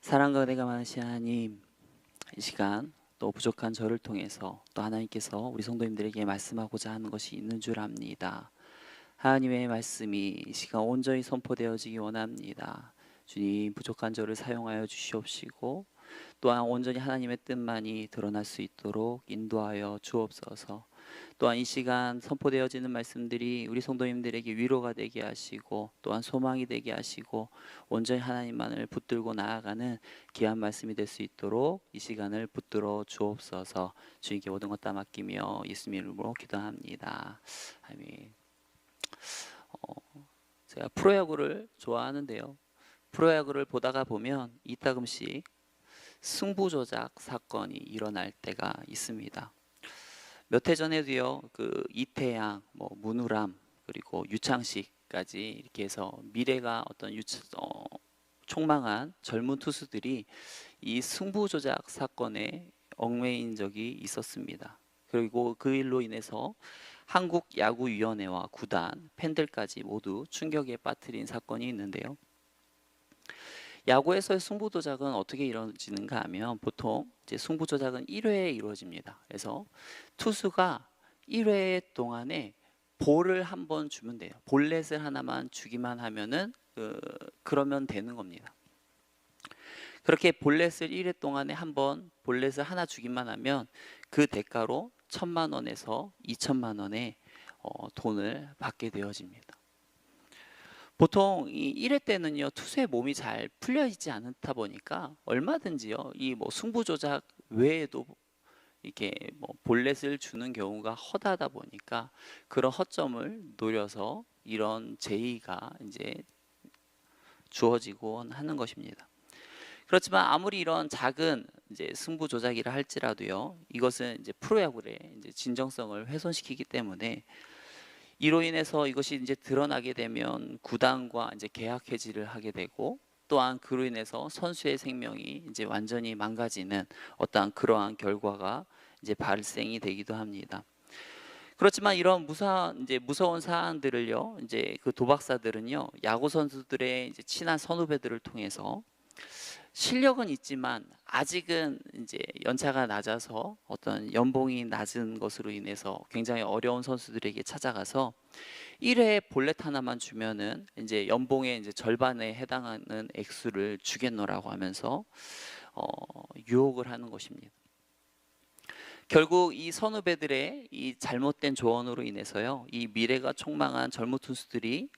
사랑과 은혜가 많으신 하나님 이 시간 또 부족한 저를 통해서 또 하나님께서 우리 성도님들에게 말씀하고자 하는 것이 있는 줄 압니다. 하나님의 말씀이 이 시간 온전히 선포되어지기 원합니다. 주님 부족한 저를 사용하여 주시옵시고 또한 온전히 하나님의 뜻만이 드러날 수 있도록 인도하여 주옵소서. 또한 이 시간 선포되어지는 말씀들이 우리 성도님들에게 위로가 되게 하시고 또한 소망이 되게 하시고 온전히 하나님만을 붙들고 나아가는 귀한 말씀이 될 수 있도록 이 시간을 붙들어 주옵소서. 주님께 모든 것 다 맡기며 예수님 이름으로 기도합니다. 아멘. 어, 제가 프로야구를 좋아하는데요. 프로야구를 보다가 보면 이따금씩 승부 조작 사건이 일어날 때가 있습니다. 몇 해 전에도요, 그 이태양, 뭐 문우람 그리고 유창식까지 이렇게 해서 미래가 어떤 유, 어, 촉망한 젊은 투수들이 이 승부 조작 사건에 얽매인 적이 있었습니다. 그리고 그 일로 인해서 한국 야구위원회와 구단, 팬들까지 모두 충격에 빠뜨린 사건이 있는데요. 야구에서의 승부 조작은 어떻게 이루어지는가 하면 보통 이제 승부 조작은 1회에 이루어집니다. 그래서 투수가 1회 동안에 볼을 한 번 주면 돼요. 볼넷을 하나만 주기만 하면은 그, 그러면 되는 겁니다. 그렇게 볼넷을 1회 동안에 한 번 볼넷을 하나 주기만 하면 그 대가로 천만 원에서 2천만 원의 어, 돈을 받게 되어집니다. 보통 이 1회 때는요 투수의 몸이 잘 풀려 있지 않다 보니까 얼마든지요 이 뭐 승부 조작 외에도 이렇게 뭐 볼넷을 주는 경우가 허다하다 보니까 그런 허점을 노려서 이런 제의가 이제 주어지곤 하는 것입니다. 그렇지만 아무리 이런 작은 이제 승부 조작이라 할지라도요 이것은 이제 프로야구의 이제 진정성을 훼손시키기 때문에 이로 인해서 이것이 이제 드러나게 되면 구단과 이제 계약 해지를 하게 되고 또한 그로 인해서 선수의 생명이 이제 완전히 망가지는 어떠한 그러한 결과가 이제 발생이 되기도 합니다. 그렇지만 이런 무사 이제 무서운 사안들을요 이제 그 도박사들은요 야구 선수들의 이제 친한 선후배들을 통해서 실력은 있지만 아직은 이제 연차가 낮아서 어떤 연봉이 낮은 것으로 인해서 굉장히 어려운 선수들에게 찾아가서 1회 볼넷 하나만 주면은 이제 연봉의 이제 절반에 해당하는 액수를 주겠노라고 하면서 어, 유혹을 하는 것입니다. 결국 이 선후배들의 이 잘못된 조언으로 인해서요, 이 미래가 촉망한 젊은 투수들이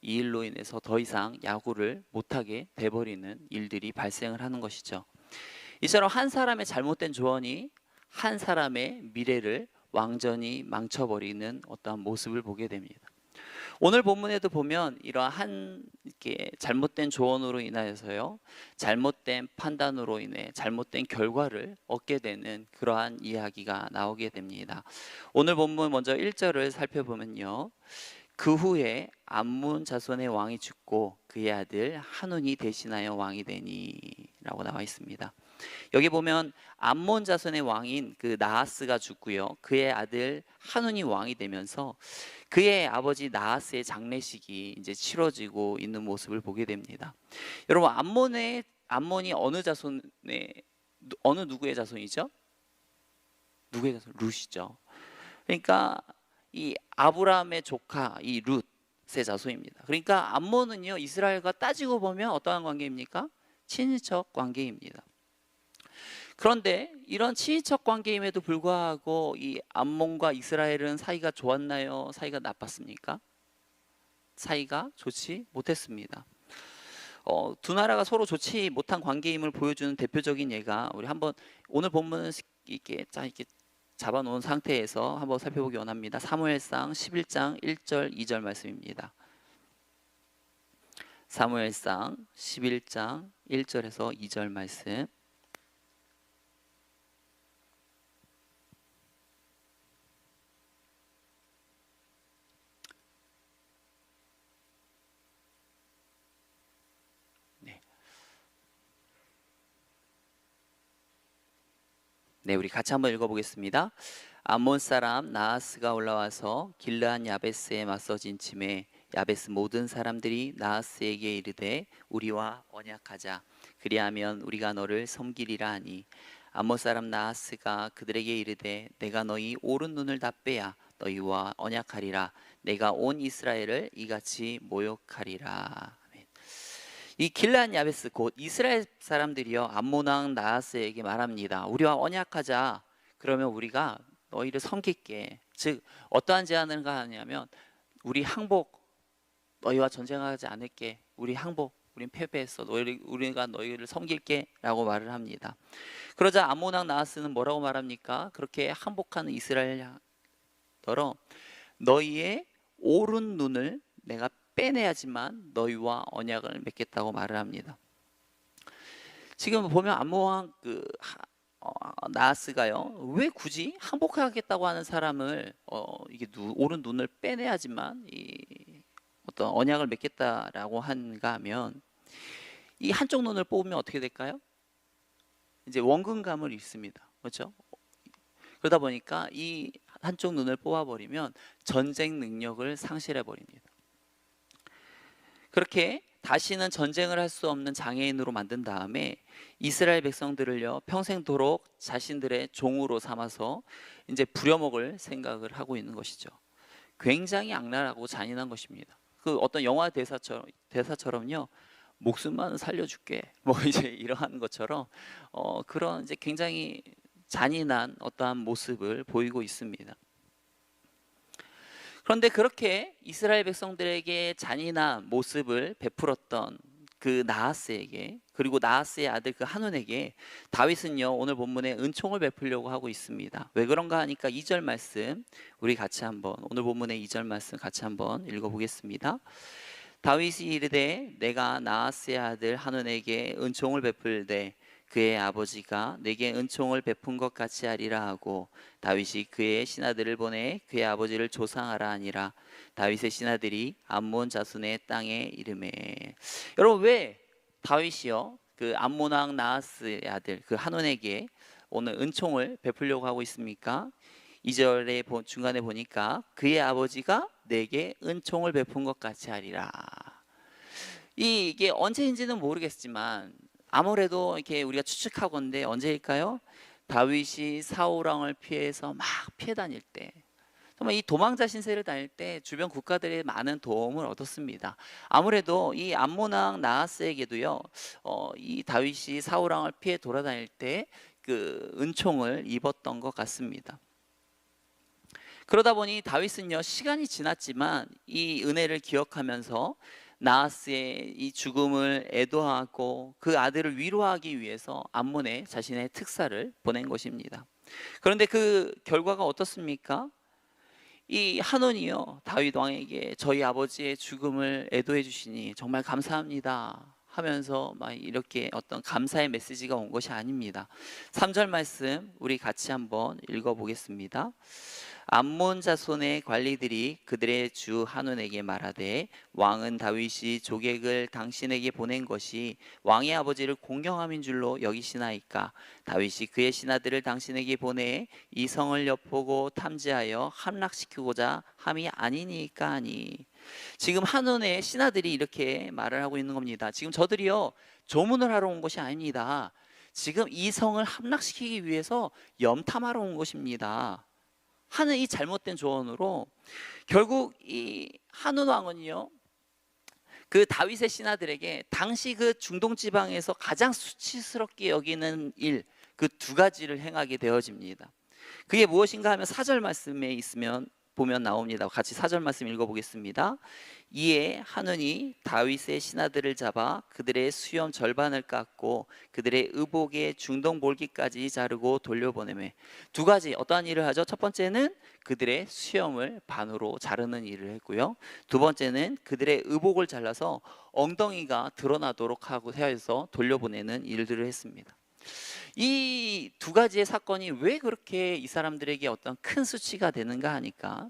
이 일로 인해서 더 이상 야구를 못하게 돼버리는 일들이 발생을 하는 것이죠. 이처럼 한 사람의 잘못된 조언이 한 사람의 미래를 완전히 망쳐버리는 어떠한 모습을 보게 됩니다. 오늘 본문에도 보면 이러한 이렇게 잘못된 조언으로 인하여서요, 잘못된 판단으로 인해 잘못된 결과를 얻게 되는 그러한 이야기가 나오게 됩니다. 오늘 본문 먼저 1절을 살펴보면요. 그 후에 암문 자손의 왕이 죽고 그의 아들 한운이 대신하여 왕이 되니라고 나와 있습니다. 여기 보면 암몬 자손의 왕인 그 나하스가 죽고요. 그의 아들 한운이 왕이 되면서 그의 아버지 나하스의 장례식이 이제 치러지고 있는 모습을 보게 됩니다. 여러분 암몬의 암몬이 어느 자손의 어느 누구의 자손이죠? 누구의 자손? 룻이죠. 그러니까 이 아브라함의 조카 이 룻의 자손입니다. 그러니까 암몬은요 이스라엘과 따지고 보면 어떠한 관계입니까? 친인척 관계입니다. 그런데 이런 친인척 관계임에도 불구하고 이 암몬과 이스라엘은 사이가 좋았나요? 사이가 나빴습니까? 사이가 좋지 못했습니다. 어, 두 나라가 서로 좋지 못한 관계임을 보여주는 대표적인 예가 우리 한번 오늘 본문은 이렇게 자 이렇게 잡아놓은 상태에서 한번 살펴보기 원합니다. 사무엘상 11장 1절 2절 말씀입니다. 사무엘상 11장 1절에서 2절 말씀. 네, 우리 같이 한번 읽어보겠습니다. 암몬 사람 나하스가 올라와서 길르한 야베스에 맞서 진침에 야베스 모든 사람들이 나하스에게 이르되 우리와 언약하자 그리하면 우리가 너를 섬기리라 하니 암몬 사람 나하스가 그들에게 이르되 내가 너희 오른 눈을 다 빼야 너희와 언약하리라 내가 온 이스라엘을 이같이 모욕하리라. 이 길란 야베스 곧 이스라엘 사람들이요 암몬 왕 나하스에게 말합니다. 우리와 언약하자. 그러면 우리가 너희를 섬길게. 즉 어떠한 제안을 하냐면 우리 항복 너희와 전쟁하지 않을게. 우리 항복 우린 패배했어. 너희 우리가 너희를 섬길게라고 말을 합니다. 그러자 암몬 왕 나하스는 뭐라고 말합니까? 그렇게 항복하는 이스라엘 너로 너희의 오른 눈을 내가 빼내야지만 너희와 언약을 맺겠다고 말을 합니다. 지금 보면 암모왕 그 하- 어, 나하스가요 왜 굳이 항복하겠다고 하는 사람을 어, 이게 누, 오른 눈을 빼내야지만 이 어떤 언약을 맺겠다라고 한가 하면 이 한쪽 눈을 뽑으면 어떻게 될까요? 이제 원근감을 잃습니다. 그렇죠? 그러다 보니까 이 한쪽 눈을 뽑아버리면 전쟁 능력을 상실해 버립니다. 그렇게 다시는 전쟁을 할 수 없는 장애인으로 만든 다음에 이스라엘 백성들을요 평생도록 자신들의 종으로 삼아서 이제 부려먹을 생각을 하고 있는 것이죠. 굉장히 악랄하고 잔인한 것입니다. 그 어떤 영화 대사처럼 대사처럼요 목숨만 살려줄게 뭐 이제 이러한 것처럼 어, 그런 이제 굉장히 잔인한 어떠한 모습을 보이고 있습니다. 그런데 그렇게 이스라엘 백성들에게 잔인한 모습을 베풀었던 그 나하스에게 그리고 나하스의 아들 그 한온에게 다윗은요 오늘 본문에 은총을 베풀려고 하고 있습니다. 왜 그런가 하니까 2절 말씀 우리 같이 한번 오늘 본문의 2절 말씀 같이 한번 읽어보겠습니다. 다윗이 이르되 내가 나하스의 아들 한온에게 은총을 베풀되 그의 아버지가 내게 은총을 베푼 것 같이 하리라 하고 다윗이 그의 신하들을 보내 그의 아버지를 조상하라 하니라 다윗의 신하들이 암몬 자손의 땅에 이름에 여러분 왜 다윗이요 그 암몬 왕 나하스의 아들 그 한온에게 오늘 은총을 베풀려고 하고 있습니까? 2절에 보- 중간에 보니까 그의 아버지가 내게 은총을 베푼 것 같이 하리라. 이- 이게 언제인지는 모르겠지만 아무래도 이렇게 우리가 추측하건대 언제일까요? 다윗이 사울 왕을 피해서 막 피해 다닐 때 정말 이 도망자 신세를 다닐 때 주변 국가들의 많은 도움을 얻었습니다. 아무래도 이 암몬 왕 나하스에게도요, 어, 이 다윗이 사울 왕을 피해 돌아다닐 때 그 은총을 입었던 것 같습니다. 그러다 보니 다윗은요 시간이 지났지만 이 은혜를 기억하면서 나하스의 이 죽음을 애도하고 그 아들을 위로하기 위해서 암몬에 자신의 특사를 보낸 것입니다. 그런데 그 결과가 어떻습니까? 이 한온이요 다윗 왕에게 저희 아버지의 죽음을 애도해 주시니 정말 감사합니다 하면서 막 이렇게 어떤 감사의 메시지가 온 것이 아닙니다. 3절 말씀 우리 같이 한번 읽어 보겠습니다. 암몬 자손의 관리들이 그들의 주 한온에게 말하되 왕은 다윗이 조객을 당신에게 보낸 것이 왕의 아버지를 공경함인 줄로 여기시나이까? 다윗이 그의 신하들을 당신에게 보내 이 성을 엿보고 탐지하여 함락시키고자 함이 아니니까 하니. 지금 한온의 신하들이 이렇게 말을 하고 있는 겁니다. 지금 저들이요 조문을 하러 온 것이 아닙니다. 지금 이 성을 함락시키기 위해서 염탐하러 온 것입니다 하는 이 잘못된 조언으로 결국 이 한운 왕은요 그 다윗의 신하들에게 당시 그 중동 지방에서 가장 수치스럽게 여기는 일 그 두 가지를 행하게 되어집니다. 그게 무엇인가 하면 사절 말씀에 있으면 보면 나옵니다. 같이 사절 말씀 읽어보겠습니다. 이에 하느니 다윗의 신하들을 잡아 그들의 수염 절반을 깎고 그들의 의복의 중동 볼기까지 자르고 돌려보내매 두 가지 어떠한 일을 하죠? 첫 번째는 그들의 수염을 반으로 자르는 일을 했고요. 두 번째는 그들의 의복을 잘라서 엉덩이가 드러나도록 하고 해서 돌려보내는 일들을 했습니다. 이 두 가지의 사건이 왜 그렇게 이 사람들에게 어떤 큰 수치가 되는가 하니까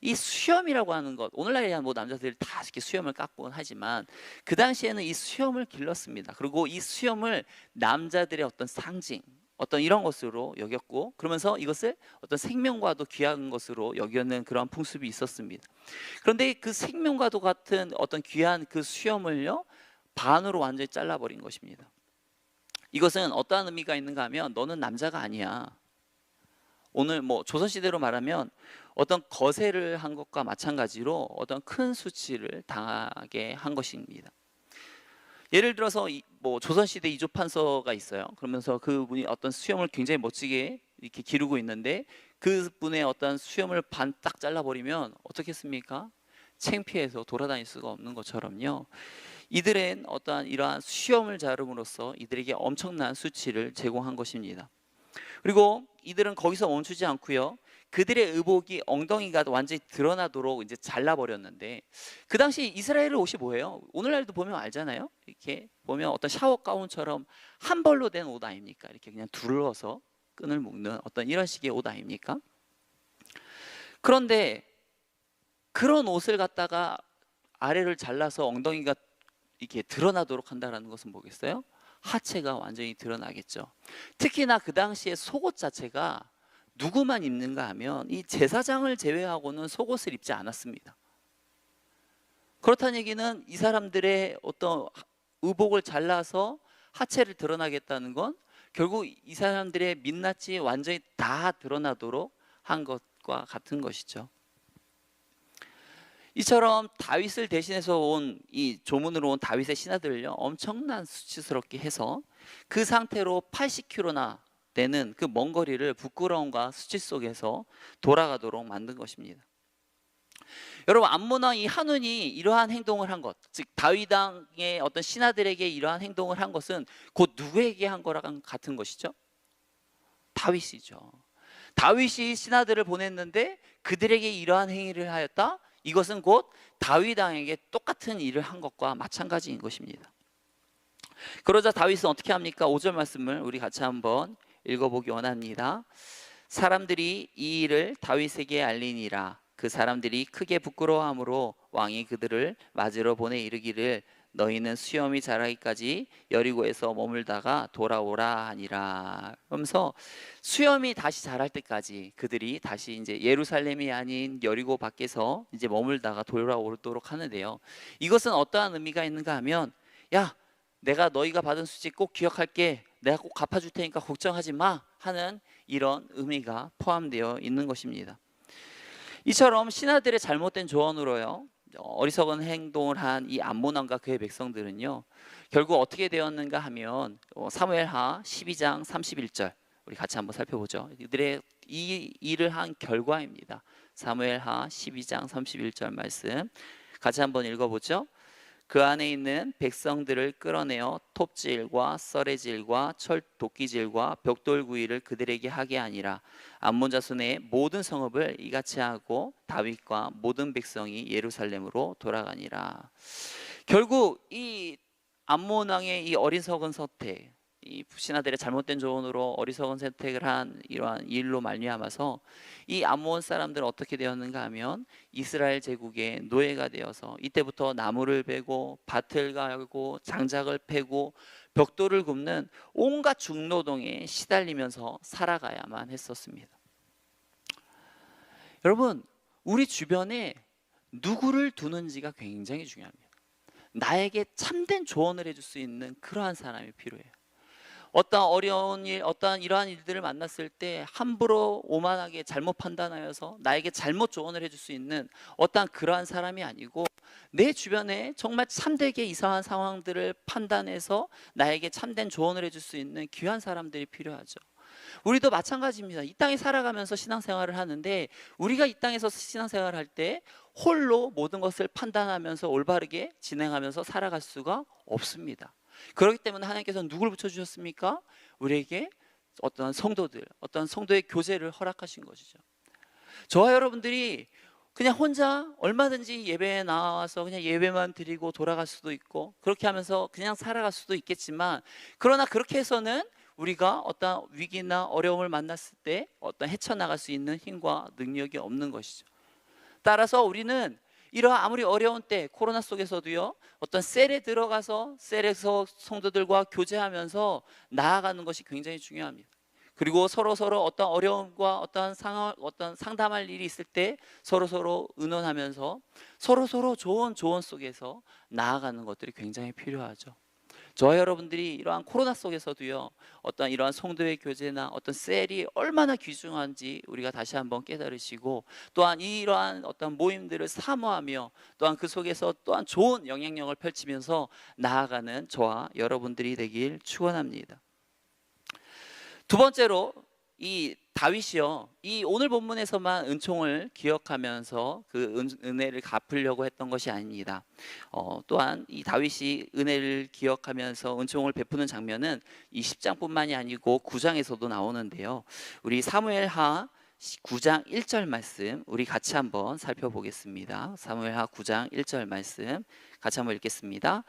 이 수염이라고 하는 것 오늘날에야 뭐 남자들 다 이렇게 수염을 깎곤 하지만 그 당시에는 이 수염을 길렀습니다. 그리고 이 수염을 남자들의 어떤 상징 어떤 이런 것으로 여겼고 그러면서 이것을 어떤 생명과도 귀한 것으로 여기는 그런 풍습이 있었습니다. 그런데 그 생명과도 같은 어떤 귀한 그 수염을요 반으로 완전히 잘라버린 것입니다. 이것은 어떠한 의미가 있는가 하면 너는 남자가 아니야. 오늘 뭐 조선시대로 말하면 어떤 거세를 한 것과 마찬가지로 어떤 큰 수치를 당하게 한 것입니다. 예를 들어서 이- 뭐 조선시대 이조 판서가 있어요. 그러면서 그분이 어떤 수염을 굉장히 멋지게 이렇게 기르고 있는데 그분의 어떤 수염을 반 딱 잘라버리면 어떻겠습니까? 창피해서 돌아다닐 수가 없는 것처럼요. 이들은 어떠한 이러한 수염을 자름으로써 이들에게 엄청난 수치를 제공한 것입니다. 그리고 이들은 거기서 멈추지 않고요. 그들의 의복이 엉덩이가 완전히 드러나도록 이제 잘라버렸는데 그 당시 이스라엘 옷이 뭐예요? 오늘날도 보면 알잖아요. 이렇게 보면 어떤 샤워 가운처럼 한 벌로 된 옷 아닙니까? 이렇게 그냥 둘러서 끈을 묶는 어떤 이런 식의 옷 아닙니까? 그런데 그런 옷을 갖다가 아래를 잘라서 엉덩이가 이렇게 드러나도록 한다라는 것은 뭐겠어요? 하체가 완전히 드러나겠죠. 특히나 그 당시에 속옷 자체가 누구만 입는가 하면 이 제사장을 제외하고는 속옷을 입지 않았습니다. 그렇다는 얘기는 이 사람들의 어떤 의복을 잘라서 하체를 드러나겠다는 건 결국 이 사람들의 민낯이 완전히 다 드러나도록 한 것과 같은 것이죠. 이처럼 다윗을 대신해서 온 이 조문으로 온 다윗의 신하들을요 엄청난 수치스럽게 해서 그 상태로 80km나 되는 그 먼 거리를 부끄러움과 수치 속에서 돌아가도록 만든 것입니다. 여러분 암몬왕 이 한운이 이러한 행동을 한 것, 즉 다윗 왕의 어떤 신하들에게 이러한 행동을 한 것은 곧 누구에게 한 거랑 같은 것이죠? 다윗이죠. 다윗이 신하들을 보냈는데 그들에게 이러한 행위를 하였다. 이것은 곧 다윗 왕에게 똑같은 일을 한 것과 마찬가지인 것입니다. 그러자 다윗은 어떻게 합니까? 5절 말씀을 우리 같이 한번 읽어보기 원합니다. 사람들이 이 일을 다윗에게 알리니라. 그 사람들이 크게 부끄러워함으로 왕이 그들을 맞으러 보내 이르기를 너희는 수염이 자라기까지 여리고에서 머물다가 돌아오라 하니라. 그러면서 수염이 다시 자랄 때까지 그들이 다시 이제 예루살렘이 아닌 여리고 밖에서 이제 머물다가 돌아오도록 하는데요. 이것은 어떠한 의미가 있는가 하면 야 내가 너희가 받은 수치 꼭 기억할게. 내가 꼭 갚아줄 테니까 걱정하지 마 하는 이런 의미가 포함되어 있는 것입니다. 이처럼 신하들의 잘못된 조언으로요 어리석은 행동을 한 이 암몬왕과 그의 백성들은요 결국 어떻게 되었는가 하면 어, 사무엘하 12장 31절 우리 같이 한번 살펴보죠. 이들의 이 일을 한 결과입니다. 사무엘하 12장 31절 말씀 같이 한번 읽어보죠. 그 안에 있는 백성들을 끌어내어 톱질과 썰의질과 철 도끼질과 벽돌구이를 그들에게 하게 아니라 암몬 자손의 모든 성읍을 이같이 하고 다윗과 모든 백성이 예루살렘으로 돌아가니라. 결국 이 암몬 왕의 이 어리석은 선택, 이 신하들의 잘못된 조언으로 어리석은 선택을 한 이러한 일로 말미암아서 이 암몬 사람들은 어떻게 되었는가 하면 이스라엘 제국의 노예가 되어서 이때부터 나무를 베고 밭을 갈고 장작을 패고 벽돌을 굽는 온갖 중노동에 시달리면서 살아가야만 했었습니다. 여러분, 우리 주변에 누구를 두는지가 굉장히 중요합니다. 나에게 참된 조언을 해줄 수 있는 그러한 사람이 필요해요. 어떤 어려운 일, 어떠한 이러한 일들을 만났을 때 함부로 오만하게 잘못 판단하여서 나에게 잘못 조언을 해줄 수 있는 어떠한 그러한 사람이 아니고 내 주변에 정말 참되게 이상한 상황들을 판단해서 나에게 참된 조언을 해줄 수 있는 귀한 사람들이 필요하죠. 우리도 마찬가지입니다. 이 땅에 살아가면서 신앙생활을 하는데 우리가 이 땅에서 신앙생활을 할 때 홀로 모든 것을 판단하면서 올바르게 진행하면서 살아갈 수가 없습니다. 그렇기 때문에 하나님께서는 누구를 붙여주셨습니까? 우리에게 어떤 성도들, 어떤 성도의 교제를 허락하신 것이죠. 저와 여러분들이 그냥 혼자 얼마든지 예배에 나와서 그냥 예배만 드리고 돌아갈 수도 있고 그렇게 하면서 그냥 살아갈 수도 있겠지만 그러나 그렇게 해서는 우리가 어떤 위기나 어려움을 만났을 때 어떤 헤쳐나갈 수 있는 힘과 능력이 없는 것이죠. 따라서 우리는 이러한 아무리 어려운 때 코로나 속에서도요 어떤 셀에 들어가서 셀에서 성도들과 교제하면서 나아가는 것이 굉장히 중요합니다. 그리고 서로 서로 어떤 어려움과 어떤 상황, 어떤 상담할 일이 있을 때 서로 서로 의논하면서 서로 서로 좋은 조언 속에서 나아가는 것들이 굉장히 필요하죠. 저와 여러분들이 이러한 코로나 속에서도요 어떤 이러한 성도의 교제나 어떤 셀이 얼마나 귀중한지 우리가 다시 한번 깨달으시고 또한 이러한 어떤 모임들을 사모하며 또한 그 속에서 또한 좋은 영향력을 펼치면서 나아가는 저와 여러분들이 되길 축원합니다. 두 번째로 이 다윗이요. 이 오늘 본문에서만 은총을 기억하면서 그 은, 은혜를 갚으려고 했던 것이 아닙니다. 어, 또한 이 다윗이 은혜를 기억하면서 은총을 베푸는 장면은 이 10장뿐만이 아니고 9장에서도 나오는데요. 우리 사무엘하 9장 1절 말씀 우리 같이 한번 살펴보겠습니다. 사무엘하 9장 1절 말씀 같이 한번 읽겠습니다.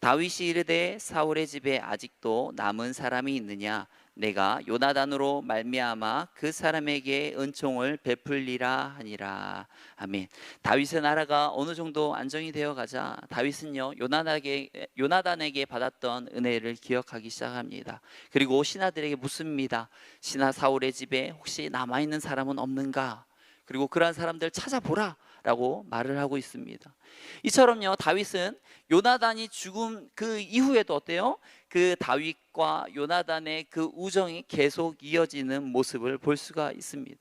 다윗이 이르되 사울의 집에 아직도 남은 사람이 있느냐 내가 요나단으로 말미암아 그 사람에게 은총을 베풀리라 하니라 아멘. 다윗의 나라가 어느 정도 안정이 되어 가자 다윗은요 요나단에게 요나단에게 받았던 은혜를 기억하기 시작합니다. 그리고 신하들에게 묻습니다. 신하 사울의 집에 혹시 남아 있는 사람은 없는가? 그리고 그러한 사람들 찾아보라. 라고 말을 하고 있습니다. 이처럼요, 다윗은 요나단이 죽음 그 이후에도 어때요? 그 다윗과 요나단의 그 우정이 계속 이어지는 모습을 볼 수가 있습니다.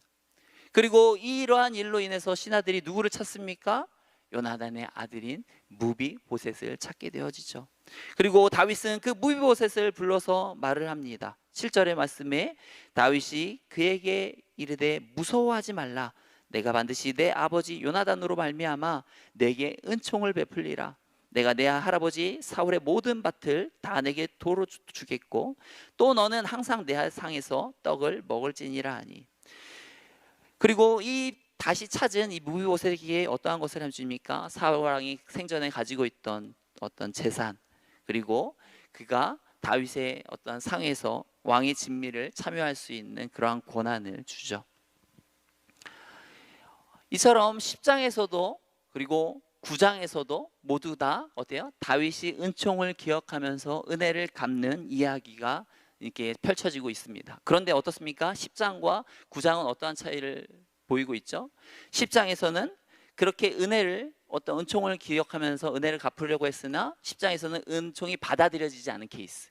그리고 이러한 일로 인해서 신하들이 누구를 찾습니까? 요나단의 아들인 무비보셋을 찾게 되어지죠. 그리고 다윗은 그 무비보셋을 불러서 말을 합니다. 7절의 말씀에 다윗이 그에게 이르되 무서워하지 말라 내가 반드시 내 아버지 요나단으로 말미암아 내게 은총을 베풀리라. 내가 내 할아버지 사울의 모든 밭을 다 내게 도로 주겠고 또 너는 항상 내 상에서 떡을 먹을지니라 하니. 그리고 이 다시 찾은 이 무비보셋에게 어떠한 것을 해줍니까? 사울 왕이 생전에 가지고 있던 어떤 재산 그리고 그가 다윗의 어떤 상에서 왕의 진미를 참여할 수 있는 그러한 권한을 주죠. 이처럼 10장에서도 그리고 9장에서도 모두 다 어때요? 다윗이 은총을 기억하면서 은혜를 갚는 이야기가 이렇게 펼쳐지고 있습니다. 그런데 어떻습니까? 10장과 9장은 어떠한 차이를 보이고 있죠? 10장에서는 그렇게 은혜를 어떤 은총을 기억하면서 은혜를 갚으려고 했으나 10장에서는 은총이 받아들여지지 않은 케이스.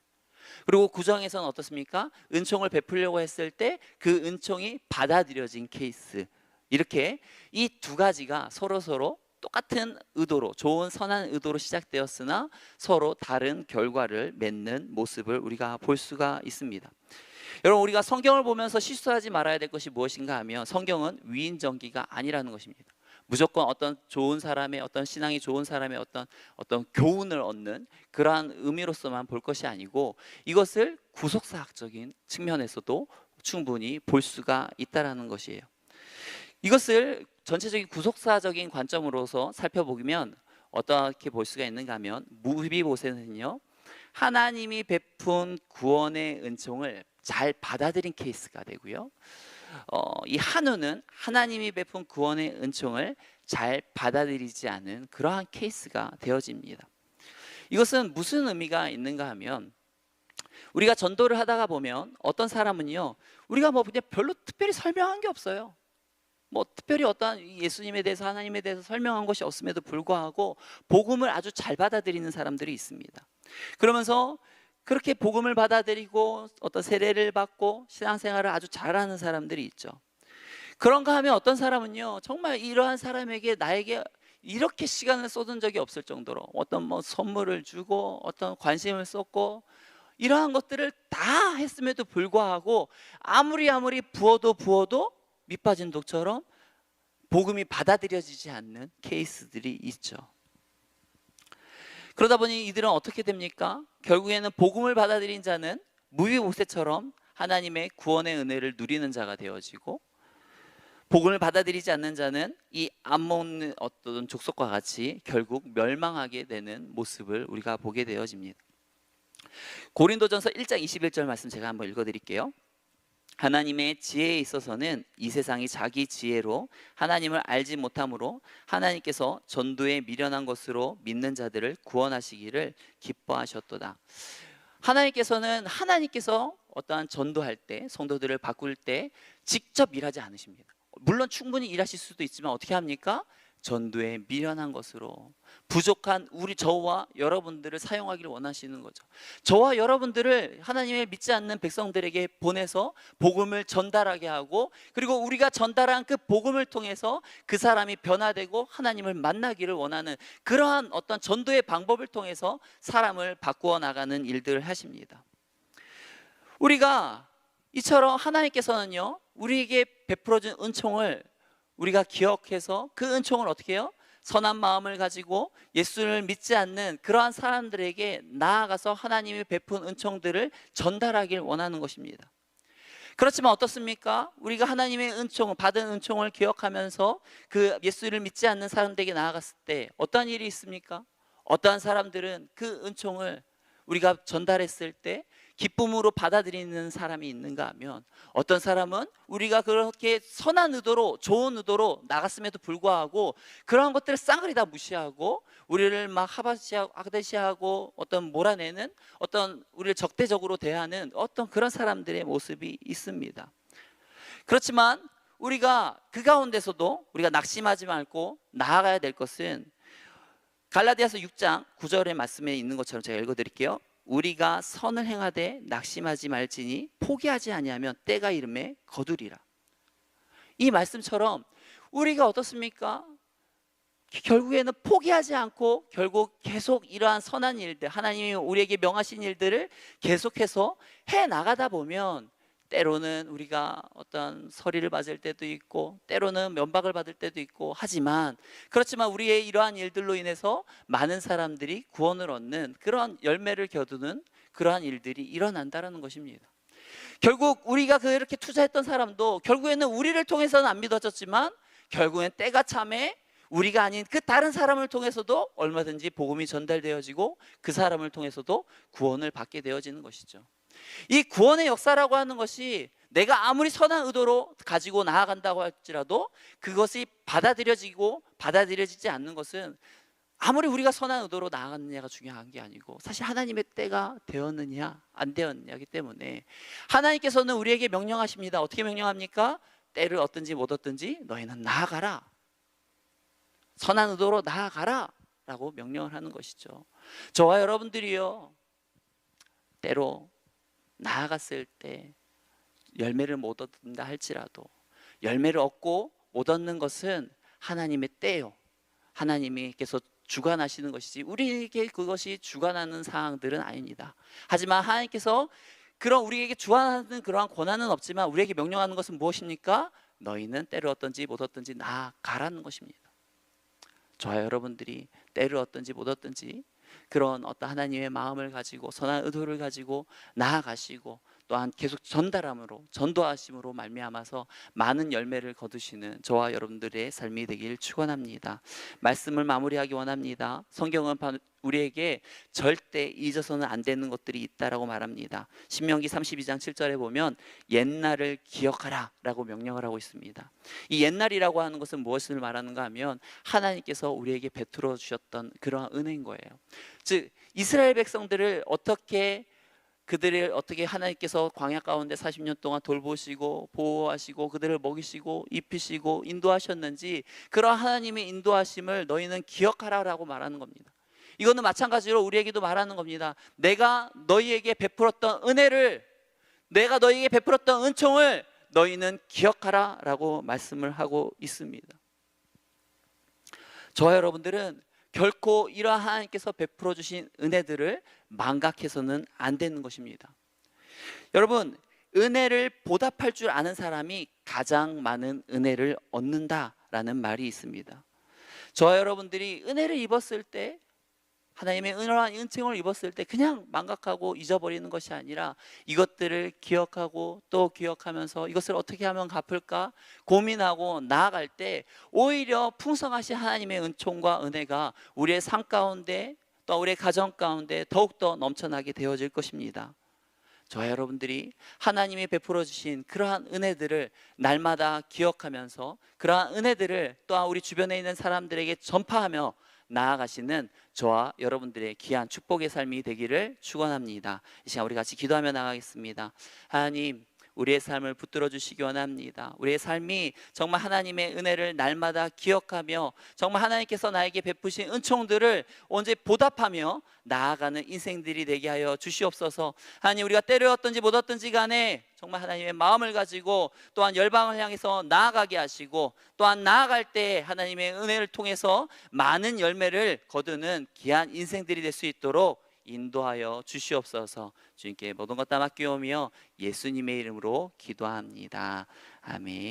그리고 9장에서는 어떻습니까? 은총을 베풀려고 했을 때 그 은총이 받아들여진 케이스. 이렇게 이 두 가지가 서로 서로 똑같은 의도로 좋은 선한 의도로 시작되었으나 서로 다른 결과를 맺는 모습을 우리가 볼 수가 있습니다. 여러분 우리가 성경을 보면서 실수하지 말아야 될 것이 무엇인가 하면 성경은 위인전기가 아니라는 것입니다. 무조건 어떤 좋은 사람의 어떤 신앙이 좋은 사람의 어떤 어떤 교훈을 얻는 그러한 의미로서만 볼 것이 아니고 이것을 구속사학적인 측면에서도 충분히 볼 수가 있다라는 것이에요. 이것을 전체적인 구속사적인 관점으로서 살펴보면 어떻게 볼 수가 있는가 하면 무비보셋은요 하나님이 베푼 구원의 은총을 잘 받아들인 케이스가 되고요. 어, 이 한우는 하나님이 베푼 구원의 은총을 잘 받아들이지 않은 그러한 케이스가 되어집니다. 이것은 무슨 의미가 있는가 하면 우리가 전도를 하다가 보면 어떤 사람은요 우리가 뭐 그냥 별로 특별히 설명한 게 없어요. 뭐 특별히 어떠한 예수님에 대해서 하나님에 대해서 설명한 것이 없음에도 불구하고 복음을 아주 잘 받아들이는 사람들이 있습니다. 그러면서 그렇게 복음을 받아들이고 어떤 세례를 받고 신앙생활을 아주 잘하는 사람들이 있죠. 그런가 하면 어떤 사람은요 정말 이러한 사람에게 나에게 이렇게 시간을 쏟은 적이 없을 정도로 어떤 뭐 선물을 주고 어떤 관심을 쏟고 이러한 것들을 다 했음에도 불구하고 아무리 아무리 부어도 부어도 밑빠진 독처럼 복음이 받아들여지지 않는 케이스들이 있죠. 그러다 보니 이들은 어떻게 됩니까? 결국에는 복음을 받아들인 자는 무비보셋처럼 하나님의 구원의 은혜를 누리는 자가 되어지고 복음을 받아들이지 않는 자는 이 암몬 어떤 족속과 같이 결국 멸망하게 되는 모습을 우리가 보게 되어집니다. 고린도전서 1장 21절 말씀 제가 한번 읽어 드릴게요. 하나님의 지혜에 있어서는 이 세상이 자기 지혜로 하나님을 알지 못함으로 하나님께서 전도에 미련한 것으로 믿는 자들을 구원하시기를 기뻐하셨도다. 하나님께서는 하나님께서 어떠한 전도할 때 성도들을 바꿀 때 직접 일하지 않으십니다. 물론 충분히 일하실 수도 있지만 어떻게 합니까? 전도에 미련한 것으로 부족한 우리 저와 여러분들을 사용하기를 원하시는 거죠. 저와 여러분들을 하나님의 믿지 않는 백성들에게 보내서 복음을 전달하게 하고 그리고 우리가 전달한 그 복음을 통해서 그 사람이 변화되고 하나님을 만나기를 원하는 그러한 어떤 전도의 방법을 통해서 사람을 바꾸어 나가는 일들을 하십니다. 우리가 이처럼 하나님께서는요, 우리에게 베풀어준 은총을 우리가 기억해서 그 은총을 어떻게 해요? 선한 마음을 가지고 예수를 믿지 않는 그러한 사람들에게 나아가서 하나님이 베푼 은총들을 전달하길 원하는 것입니다. 그렇지만 어떻습니까? 우리가 하나님의 은총을 받은 은총을 기억하면서 그 예수를 믿지 않는 사람들에게 나아갔을 때 어떠한 일이 있습니까? 어떠한 사람들은 그 은총을 우리가 전달했을 때 기쁨으로 받아들이는 사람이 있는가 하면 어떤 사람은 우리가 그렇게 선한 의도로 좋은 의도로 나갔음에도 불구하고 그러한 것들을 쌍그리 다 무시하고 우리를 막 하바시하고 어떤 몰아내는 어떤 우리를 적대적으로 대하는 어떤 그런 사람들의 모습이 있습니다. 그렇지만 우리가 그 가운데서도 우리가 낙심하지 말고 나아가야 될 것은 갈라디아서 6장 9절의 말씀에 있는 것처럼 제가 읽어 드릴게요. 우리가 선을 행하되 낙심하지 말지니 포기하지 아니하면 때가 이름에 거두리라. 이 말씀처럼 우리가 어떻습니까? 결국에는 포기하지 않고 결국 계속 이러한 선한 일들, 하나님이 우리에게 명하신 일들을 계속해서 해 나가다 보면 때로는 우리가 어떤 서리를 맞을 때도 있고 때로는 면박을 받을 때도 있고 하지만 그렇지만 우리의 이러한 일들로 인해서 많은 사람들이 구원을 얻는 그러한 열매를 겨두는 그러한 일들이 일어난다라는 것입니다. 결국 우리가 그렇게 투자했던 사람도 결국에는 우리를 통해서는 안 믿어졌지만 결국엔 때가 참에 우리가 아닌 그 다른 사람을 통해서도 얼마든지 복음이 전달되어지고 그 사람을 통해서도 구원을 받게 되어지는 것이죠. 이 구원의 역사라고 하는 것이 내가 아무리 선한 의도로 가지고 나아간다고 할지라도 그것이 받아들여지고 받아들여지지 않는 것은 아무리 우리가 선한 의도로 나아갔느냐가 중요한 게 아니고 사실 하나님의 때가 되었느냐 안 되었느냐기 때문에 하나님께서는 우리에게 명령하십니다. 어떻게 명령합니까? 때를 얻든지 못 얻든지 너희는 나아가라. 선한 의도로 나아가라. 라고 명령을 하는 것이죠. 저와 여러분들이요. 때로 나아갔을 때 열매를 못 얻는다 할지라도 열매를 얻고 못 얻는 것은 하나님의 때요. 하나님께서 주관하시는 것이지 우리에게 그것이 주관하는 사항들은 아닙니다. 하지만 하나님께서 그런 우리에게 주관하는 그러한 권한은 없지만 우리에게 명령하는 것은 무엇입니까? 너희는 때를 얻든지 못 얻든지 나아가라는 것입니다. 저와 여러분들이 때를 얻든지 못 얻든지 그런 어떤 하나님의 마음을 가지고 선한 의도를 가지고 나아가시고 또한 계속 전달함으로 전도하심으로 말미암아서 많은 열매를 거두시는 저와 여러분들의 삶이 되길 축원합니다. 말씀을 마무리하기 원합니다. 성경은 우리에게 절대 잊어서는 안 되는 것들이 있다라고 말합니다. 신명기 32장 7절에 보면 옛날을 기억하라라고 명령을 하고 있습니다. 이 옛날이라고 하는 것은 무엇을 말하는가 하면 하나님께서 우리에게 베풀어 주셨던 그러한 은혜인 거예요. 즉 이스라엘 백성들을 어떻게 그들을 어떻게 하나님께서 광야 가운데 40년 동안 돌보시고 보호하시고 그들을 먹이시고 입히시고 인도하셨는지 그런 하나님의 인도하심을 너희는 기억하라라고 말하는 겁니다. 이거는 마찬가지로 우리에게도 말하는 겁니다. 내가 너희에게 베풀었던 은혜를 내가 너희에게 베풀었던 은총을 너희는 기억하라라고 말씀을 하고 있습니다. 저와 여러분들은 결코 이러한 하나님께서 베풀어 주신 은혜들을 망각해서는 안 되는 것입니다. 여러분, 은혜를 보답할 줄 아는 사람이 가장 많은 은혜를 얻는다라는 말이 있습니다. 저와 여러분들이 은혜를 입었을 때 하나님의 은혜와 은총을 입었을 때 그냥 망각하고 잊어버리는 것이 아니라 이것들을 기억하고 또 기억하면서 이것을 어떻게 하면 갚을까 고민하고 나아갈 때 오히려 풍성하신 하나님의 은총과 은혜가 우리의 삶 가운데 또 우리의 가정 가운데 더욱더 넘쳐나게 되어질 것입니다. 저와 여러분들이 하나님이 베풀어 주신 그러한 은혜들을 날마다 기억하면서 그러한 은혜들을 또한 우리 주변에 있는 사람들에게 전파하며 나아가시는 저와 여러분들의 귀한 축복의 삶이 되기를 축원합니다. 이 시간 우리 같이 기도하며 나가겠습니다. 하나님 우리의 삶을 붙들어 주시기 원합니다. 우리의 삶이 정말 하나님의 은혜를 날마다 기억하며 정말 하나님께서 나에게 베푸신 은총들을 언제 보답하며 나아가는 인생들이 되게 하여 주시옵소서. 하나님 우리가 때려왔든지 못 왔든지 간에 정말 하나님의 마음을 가지고 또한 열방을 향해서 나아가게 하시고 또한 나아갈 때 하나님의 은혜를 통해서 많은 열매를 거두는 귀한 인생들이 될 수 있도록 인도하여 주시옵소서. 주님께 모든 것 다 맡기오며 예수님의 이름으로 기도합니다. 아멘.